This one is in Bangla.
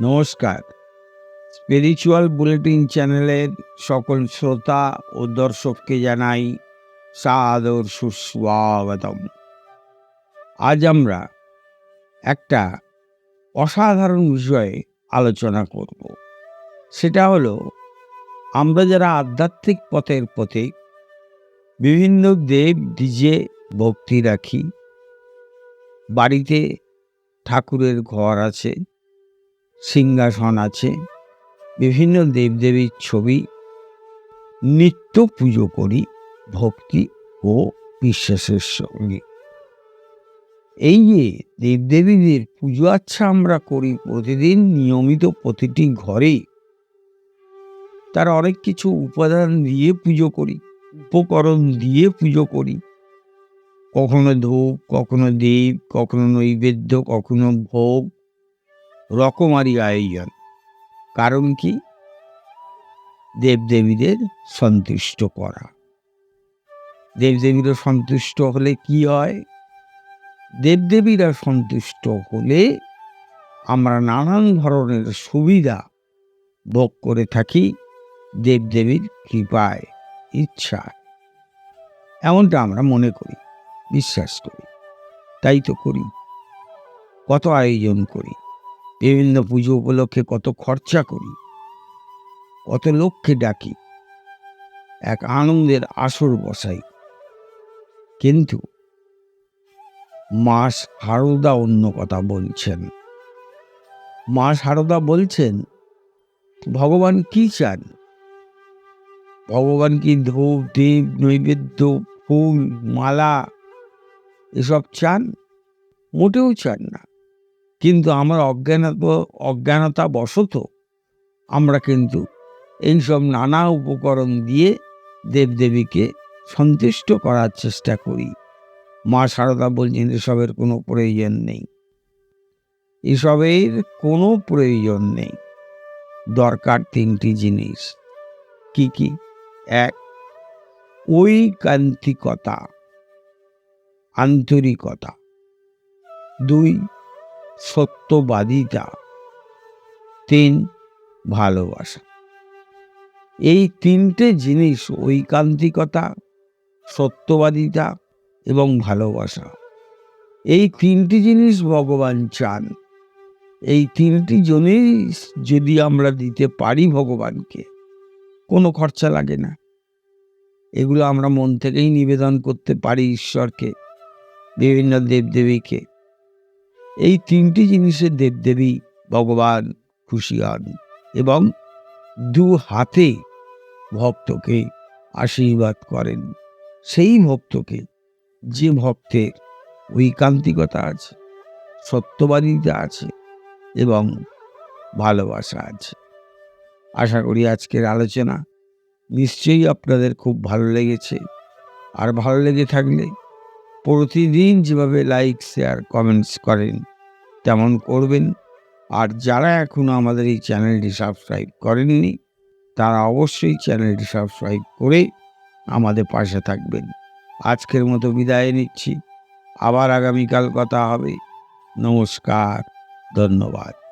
নমস্কার। স্পিরিচুয়াল বুলেটিন চ্যানেলের সকল শ্রোতা ও দর্শককে জানাই সাদর সুস্বাগতম। আজ আমরা একটা অসাধারণ বিষয়ে আলোচনা করব। সেটা হলো, আমরা যারা আধ্যাত্মিক পথের পথে বিভিন্ন দেব ডিজে ভক্তি রাখি, বাড়িতে ঠাকুরের ঘর আছে সিংহাসন আছে, বিভিন্ন দেবদেবীর ছবি, নিত্য পুজো করি, ভক্তি ও বিশ্বাসের সঙ্গে। এই যে দেবদেবীদের পুজো আচ্ছা আমরা করি প্রতিদিন নিয়মিত প্রতিটি ঘরে, তার অনেক কিছু উপাদান দিয়ে পুজো করি, উপকরণ দিয়ে পুজো করি। কখনো ধূপ, কখনো দীপ কখনো নৈবেদ্য, কখনো ভোগ রকমারি আয়োজন। কারণ কি? দেবদেবীদের সন্তুষ্ট করা। দেবদেবীরা সন্তুষ্ট হলে কি হয়? দেবদেবীরা সন্তুষ্ট হলে আমরা নানান ধরনের সুবিধা ভোগ করে থাকি দেবদেবীর কৃপায়, ইচ্ছায়। এমনটা আমরা মনে করি, বিশ্বাস করি। তাই তো করি। কত আয়োজন করি। বিভিন্ন পুজো উপলক্ষে কত খরচা করি, কত লোককে ডাকি, এক আনন্দের আসর বসাই। কিন্তু মা সারদা অন্য কথা বলছেন। মা সারদা বলছেন, ভগবান কি চান? ভগবান কি ধূপ, দীপ, নৈবেদ্য, ফুল, মালা, এসব চান? মোটেও চান না। কিন্তু আমার অজ্ঞানত অজ্ঞানতা বশত আমরা কিন্তু এইসব নানা উপকরণ দিয়ে দেবদেবীকে সন্তুষ্ট করার চেষ্টা করি। মা সারদা বলছেন, এসবের কোনো প্রয়োজন নেই। এসবের কোনো প্রয়োজন নেই। দরকার তিনটি জিনিস। কি কি? এক, ঐকান্তিকতা, আন্তরিকতা। দুই সত্যবাদিতা। তিন, ভালোবাসা। এই তিনটে জিনিস ঐকান্তিকতা, সত্যবাদিতা এবং ভালোবাসা। এই তিনটি জিনিস ভগবান চান। এই তিনটি জিনিস যদি আমরা দিতে পারি ভগবানকে, কোনো খরচা লাগে না। এগুলো আমরা মন থেকেই নিবেদন করতে পারি ঈশ্বরকে, বিভিন্ন দেবদেবীকে। এই তিনটি জিনিসের দেবদেবী ভগবান খুশি হন এবং দু হাতে ভক্তকে আশীর্বাদ করেন। সেই ভক্তকে, যে ভক্তের ঐকান্তিকতা আছে সত্যবাদিতা আছে এবং ভালোবাসা আছে। আশা করি আজকের আলোচনা নিশ্চয়ই আপনাদের খুব ভালো লেগেছে। আর ভালো লেগে থাকলে প্রতিদিন যেভাবে লাইক শেয়ার কমেন্টস করেন, তেমন করবেন। আর যারা এখনও আমাদের এই চ্যানেলটি সাবস্ক্রাইব করেননি, তারা অবশ্যই চ্যানেলটি সাবস্ক্রাইব করে আমাদের পাশে থাকবেন। আজকের মতো বিদায় নিচ্ছি। আবার আগামীকাল কথা হবে। নমস্কার, ধন্যবাদ।